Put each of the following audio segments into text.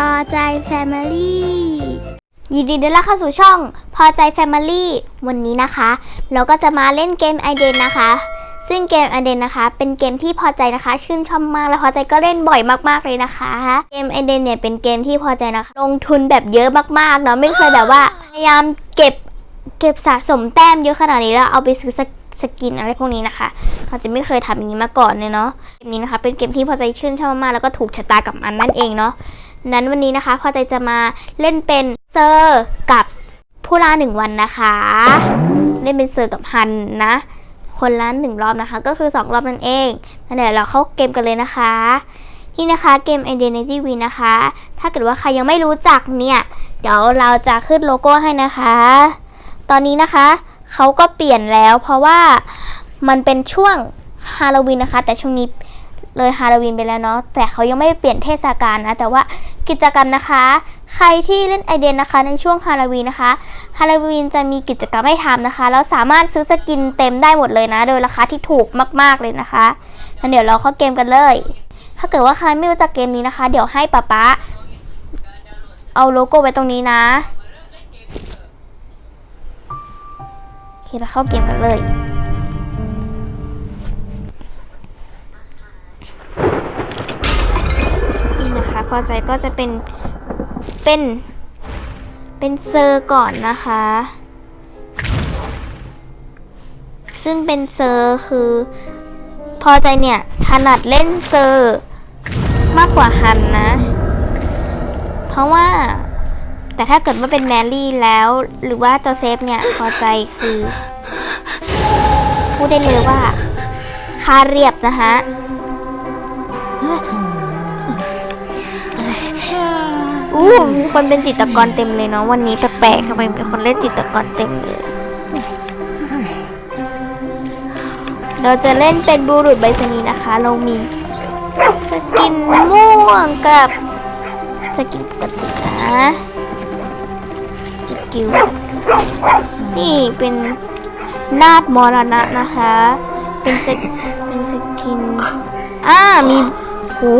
พอใจแฟมิลี่ยินดีต้อนรับเข้าสู่ช่องพอใจแฟมิลี่วันนี้นะคะ เราก็จะมาเล่นเกมไอเดนนะคะ ซึ่งเกมไอเดนนะคะ เป็นเกมที่พอใจนะคะ ชื่นชอบมากและพอใจก็เล่นบ่อยมากๆเลยนะคะ เกมไอเดนเนี่ยเป็นเกมที่พอใจนะคะ ลงทุนแบบเยอะมากๆเนาะไม่เคยแบบว่าพยายามเก็บเก็บสะสมแต้มเยอะขนาดนี้แล้วเอาไปซื้อสกสกินอะไรพวกนี้นะคะพอจะไม่เคยทำอย่างนี้มาก่อนเลยเนาะ เกมนี้นะคะ เป็นเกมที่พอใจชื่นชอบมากแล้วก็ถูกชะตากับมันนั่นเองเนาะ นั้นวันนี้นะคะพอใจจะมาเล่นเป็นเซอร์กับผู้ล่าหนึ่งวันนะคะ เล่นเป็นเซอร์กับฮันนะ คนละหนึ่งรอบนะคะ ก็คือสองรอบนั่นเองงั้นเดี๋ยวเราเข้าเกมกันเลยนะคะ นี่นะคะเกม Identity Win นะคะ ถ้าเกิดว่าใครยังไม่รู้จักเนี่ย เดี๋ยวเราจะขึ้นโลโก้ให้นะคะ ตอนนี้นะคะเขาก็เปลี่ยนแล้ว เพราะว่ามันเป็นช่วงฮาโลวีนนะคะ แต่ช่วงนี้ เลยฮาโลวีนไปแล้วเนาะแต่เขายังไม่เปลี่ยนเทศกาลนะแต่ว่ากิจกรรมนะคะ ใครที่เล่นไอเดนนะคะ ในช่วงฮาโลวีนนะคะฮาโลวีนจะมีกิจกรรมให้ทำนะคะแล้วสามารถซื้อสกินเต็มได้หมดเลยนะ โดยราคาที่ถูกมาก ๆเลยนะคะงั้นเดี๋ยวเราเข้าเกมกันเลย ถ้าเกิดว่าใครไม่รู้จักเกมนี้นะคะ เดี๋ยวให้ป๊าป๊าเอาโลโก้ไว้ตรงนี้นะโอเคเราเข้าเกมกันเลย อใจก็จะเป็นเป็น เป็นเซอร์ก่อนนะคะ ซึ่งเป็นเซอร์คือ พอใจเนี่ยถนัดเล่นเซอร์มากกว่าฮันนะ เพราะว่าแต่ถ้าเกิดว่าเป็นแมรี่แล้ว หรือว่าโจเซฟเนี่ยพอใจคือ พูดได้เลยว่าคาเรียบนะคะ มีคนเป็นจิตกรเต็มเลยเนาะวันนี้แปลกๆทำไมมีคนเล่นจิตกรเต็มเลย เราจะเล่นเป็นบุรุษใบสนีนะคะ เรามีสกินม่วงกับสกินปกตินะสกิลนี่เป็นนาดมรณะนะคะ เป็นสกเป็นสกินอ่ามีหู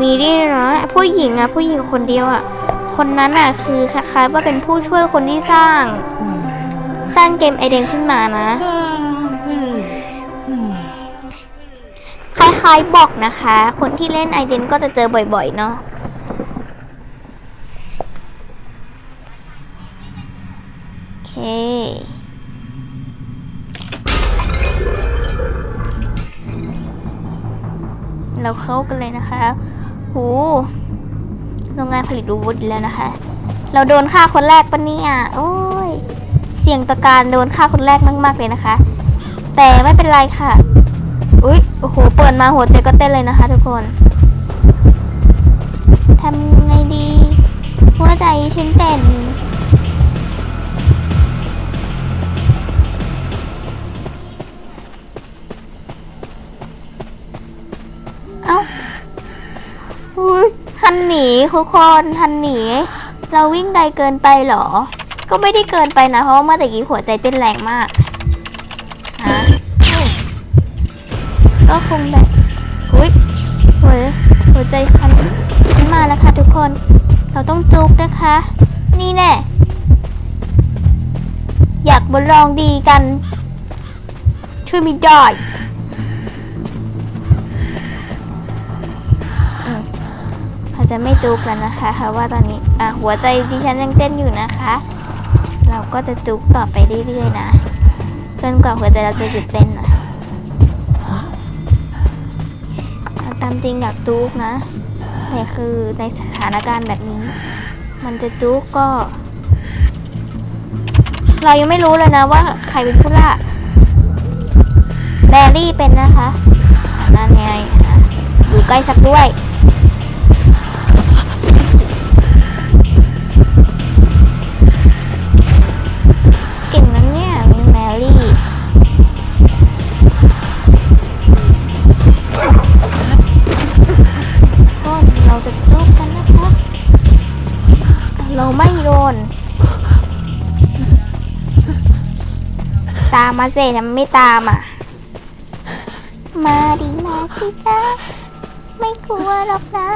มีด้วยนะผู้หญิงอะผู้หญิงคนเดียวอะคนนั้นอะคือคล้ายๆว่าเป็นผู้ช่วยคนที่สร้าง สร้างเกมไอเดนขึ้นมานะคล้ายๆบอกนะคะ คนที่เล่นไอเดนก็จะเจอบ่อยๆเนาะโอเคเราเข้ากันเลยนะคะ หูโรงงานผลิตรูบูดอีกแล้วนะคะ เราโดนฆ่าคนแรกปะเนี่ยโอ้ย เสี่ยงต่อการโดนฆ่าคนแรกมากๆเลยนะคะ แต่ไม่เป็นไรค่ะ อุ๊ยโอ้โห เปิดมาหัวใจก็เต้นเลยนะคะ ทุกคนทำไงดี หัวใจฉันเต้น หนีทุกคนทันหนี เราวิ่งไกลเกินไปหรอ ก็ไม่ได้เกินไปนะ เพราะว่าเมื่อกี้หัวใจเต้นแรงมากฮะก็คงแบบอุ้ยหัวหัวใจคันขึ้นมาแล้วค่ะทุกคน เราต้องจุกนะคะ นี่แน่อยากบนลองดีกัน ช่วยไม่ได้ จะไม่จุกแล้วนะคะเพราะว่าตอนนี้อะหัวใจดิฉันยังเต้นอยู่นะคะ เราก็จะจุกต่อไปเรื่อยๆนะจนกว่าหัวใจเราจะหยุดเต้นนะตามจริงอยากจุกนะแต่คือในสถานการณ์แบบนี้ มันจะจุกก็ เรายังไม่รู้เลยนะว่าใครเป็นผู้ล่าแบรี่เป็นนะคะอะนั่นไงอะอยู่ใกล้สักด้วยามมาเสทำไมไม่ตามอะ มาดีมาสิจ้าไม่กลัวหรอกนะ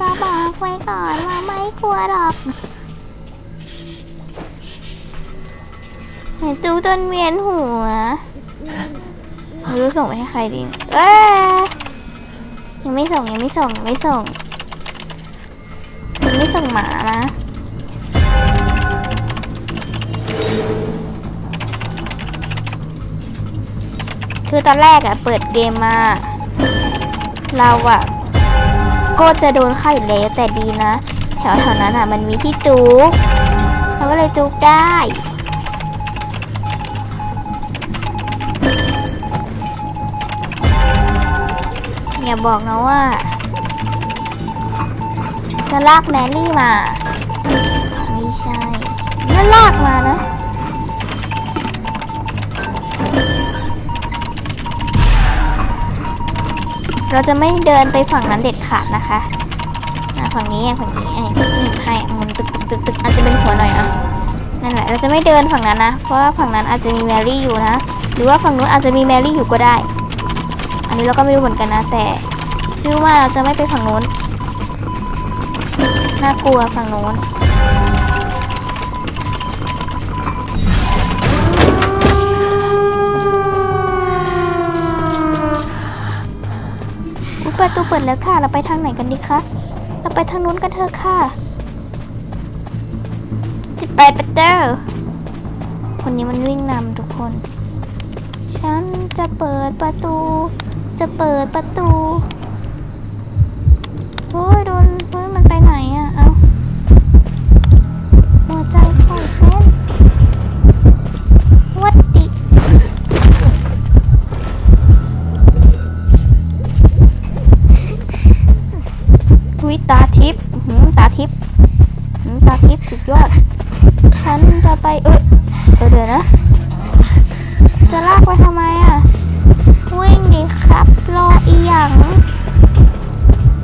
ก็บอกไว้ก่อนว่าไม่กลัวหรอกจูจนเวียนหัวไม่รู้ส่งไปให้ใครดีเนี่ยเอ้ยยังไม่ส่งยังไม่ส่งยังไม่ส่งยังไม่ส่งหมานะ คือตอนแรกอะเปิดเกมมา เราอะก็จะโดนฆ่าอยู่แล้วแต่ดีนะ แถวแถวนั้นอะมันมีที่จุกเราก็เลยจุกได้อย่าบอกนะว่า จะลากแมรี่มา ไม่ใช่น่าลากมานะ เราจะไม่เดินไปฝั่งนั้นเด็ดขาดนะคะฝั่งนี้อะฝั่งนี้ไอ้ให้หมุนตึกตึกตึกตึกอาจจะเป็นหัวหน่อยอะนั่นแหละเราจะไม่เดินฝั่งนั้นนะ เพราะว่าฝั่งนั้นอาจจะมีแมรี่อยู่นะ หรือว่าฝั่งนู้นอาจจะมีแมรี่อยู่ก็ได้ อันนี้เราก็ไม่รู้เหมือนกันนะ แต่รู้ว่าเราจะไม่ไปฝั่งนู้นน่ากลัวฝั่งนู้น ประตูเปิดแล้วค่ะ เราไปทางไหนกันดีคะ เราไปทางนู้นกันเถอะค่ะ จะไปประตูคนนี้มันวิ่งนำทุกคน ฉันจะเปิดประตู จะเปิดประตูโอ้ยโดนเฮ้ยมันไปไหนอะเอาหัวใจคอยเต้ ตาทิพย์ตาทิพย์ตาทิพย์สุดยอด ฉันจะไปเออเดี๋ยวนะ จะลากไปทำไมอะ วิ่งดิครับรออีหยัง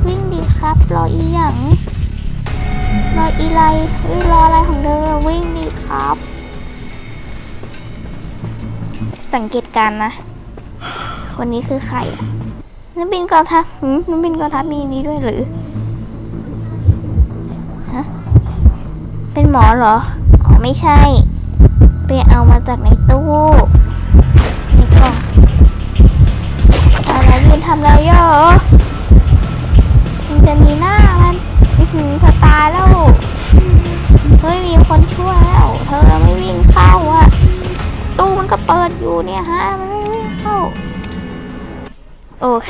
วิ่งดิครับรออีหยังรออีไรเอ้ยรออะไรของเธอวิ่งดิครับ สังเกตการนะ คนนี้คือใครอะนักบินกองทัพหืมนักบินกองทัพมีนี้ด้วยหรือ เป็นหมอเหรอ อ๋อไม่ใช่ ไปเอามาจากในตู้ในกล่องอะไรยืนทำแล้วโยมันจะมีหน้ามันอือหือเธอตายแล้ว เฮ้ยมีคนช่วยแล้ว เธอไม่วิ่งเข้าอะตู้มันก็เปิดอยู่เนี่ยฮะ มันไม่วิ่งเข้า โอเค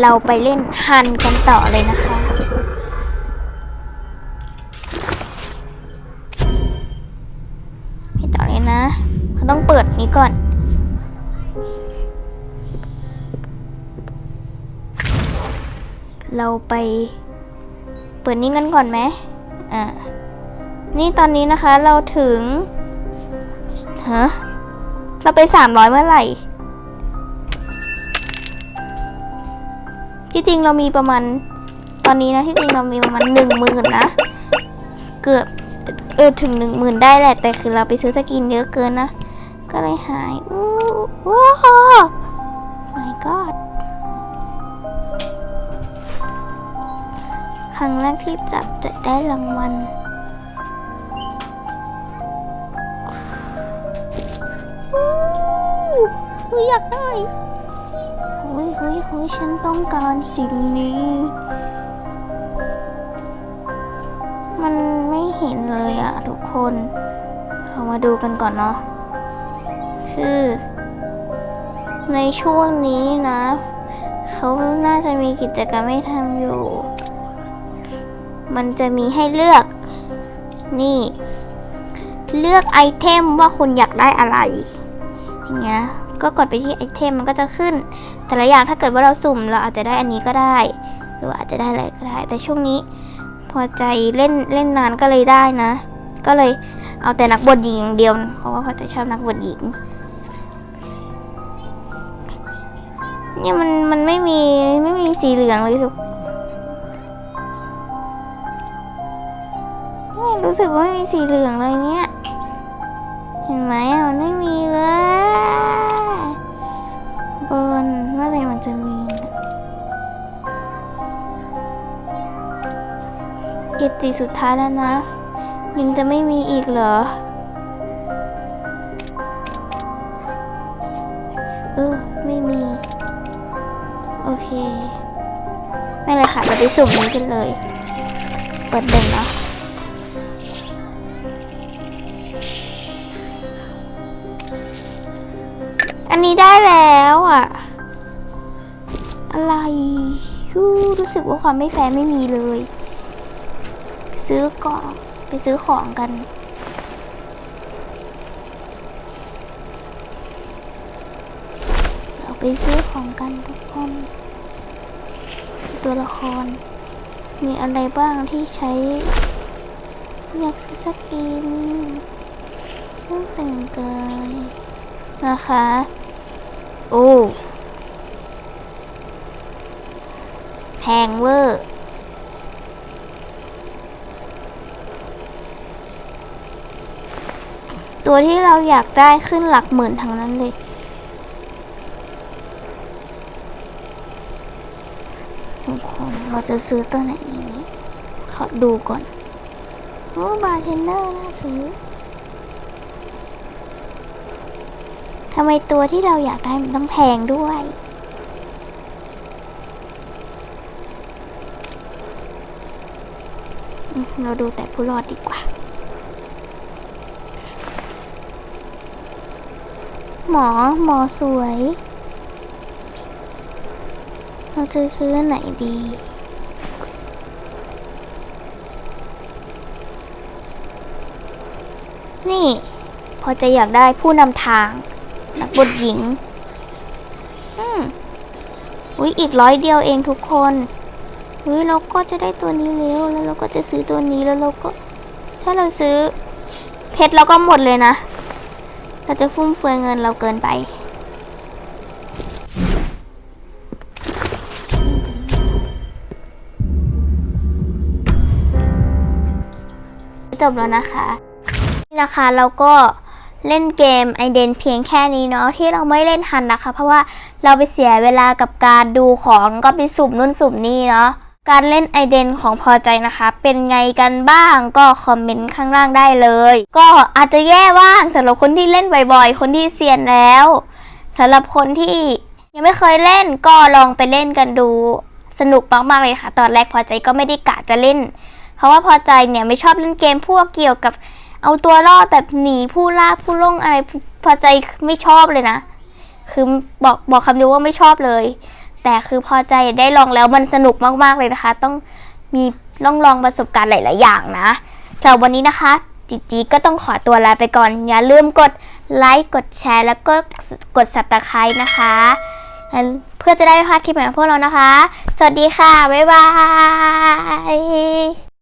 เราไปเล่นฮันกันต่อเลยนะคะ ต้องเปิดนี้ก่อน เราไป เปิดนี้กันก่อนไหมอ่านี่ตอนนี้นะคะเราถึงฮะเราไปสามร้อยเมื่อไหร่ ที่จริงเรามีประมาณ ตอนนี้นะที่จริงเรามีประมาณหนึ่งหมื่นนะ เกือบเออถึงหนึ่งหมื่นได้แหละ แต่คือเราไปซื้อสกินเยอะเกินนะ ก็เลยหายอู้ว้าว my god ครั้งแรกที่จับจะได้รางวัลอู้อยากได้เฮ้ยเฮ้ยเฮ้ยฉันต้องการสิ่งนี้ มันไม่เห็นเลยอะทุกคน เรามาดูกันก่อนเนาะ คือ ในช่วงนี้นะ เขาน่าจะมีกิจกรรมให้ทำอยู่ มันจะมีให้เลือก นี่ เลือกไอเทมว่าคุณอยากได้อะไรอย่างเงี้ยก็กดไปที่ไอเทมมันก็จะขึ้น แต่ละอย่างถ้าเกิดว่าเราสุ่มเราอาจจะได้อันนี้ก็ได้ หรืออาจจะได้อะไรก็ได้ แต่ช่วงนี้ พอใจเล่นเล่นนานก็เลยได้นะ ก็เลยเอาแต่นักบวชหญิงอย่างเดียว เพราะว่าพอใจชอบนักบวชหญิง เนี่ยมันมันไม่มีไม่มีสีเหลืองเลยทุกไม่รู้สึกว่าไม่มีสีเหลืองเลยเนี่ย เห็นไหมอะมันไม่มีเลยบนเมื่อไหรมันจะมีเกตีสุดท้ายแล้วนะ ยังจะไม่มีอีกเหรอ ไปสุ่มนี้กันเลย เปิดเด่นเนาะอันนี้ได้แล้วอะ อะไรฮู้รู้สึกว่าความไม่แฟร์ไม่มีเลย ซื้อก่อนไปซื้อของกันเราไปซื้อของกันทุกคน ตัวละคร มีอะไรบ้างที่ใช้อยากซื้อสกินเครื่องแต่งกายนะคะ โอ้แพงเวอร์ตัวที่เราอยากได้ขึ้นหลักหมื่นทั้งนั้นเลย ทุกคนเราจะซื้อตัวไหนดีนี้ขอดูก่อนโอ้บาร์เทนเนอร์น่าซื้อทำไมตัวที่เราอยากได้มันต้องแพงด้วยเราดูแต่ผู้รอดดีกว่า หมอหมอสวย เราจะซื้อไหนดี นี่ พอจะอยากได้ผู้นำทาง นักบทหญิง อืมอุ๊ยอีกร้อยเดียวเองทุกคนเฮ้ยเราก็จะได้ตัวนี้แล้วแล้วเราก็จะซื้อตัวนี้แล้วเราก็ถ้าเราซื้อ เพชรเราก็หมดเลยนะ เราจะฟุ่มเฟือยเงินเราเกินไป จบแล้วนะคะนี่นะคะเราก็เล่นเกมไอเดนเพียงแค่นี้เนาะที่เราไม่เล่นทันนะคะ เพราะว่าเราไปเสียเวลากับการดูของก็ไปสุ่มนู่นสุ่มนี่เนาะการเล่นไอเดนของพอใจนะคะ เป็นไงกันบ้างก็คอมเมนต์ข้างล่างได้เลย ก็อาจจะแย่บ้างสำหรับคนที่เล่นบ่อยๆ คนที่เซียนแล้วสำหรับคนที่ยังไม่เคยเล่นก็ลองไปเล่นกันดู สนุกมากๆเลยค่ะ ตอนแรกพอใจก็ไม่ได้กะจะเล่น เพราะว่าพอใจเนี่ยไม่ชอบเล่นเกมพวกเกี่ยวกับ เอาตัวรอดแบบหนีผู้ล่าผู้ล่องอะไรพอใจไม่ชอบเลยนะ คือบอกบอกคำเดียวว่าไม่ชอบเลย แต่คือพอใจได้ลองแล้วมันสนุกมากๆเลยนะคะ ต้องมีลองลองประสบการณ์หลาย ๆ อย่างนะสำหรับวันนี้นะคะจีจีก็ต้องขอตัวลาไปก่อน อย่าลืมกดไลค์กดแชร์ แล้วก็กด subscribe นะคะ เพื่อจะได้ไม่พลาดคลิปใหม่ของพวกเรานะคะ สวัสดีค่ะ บ๊ายบาย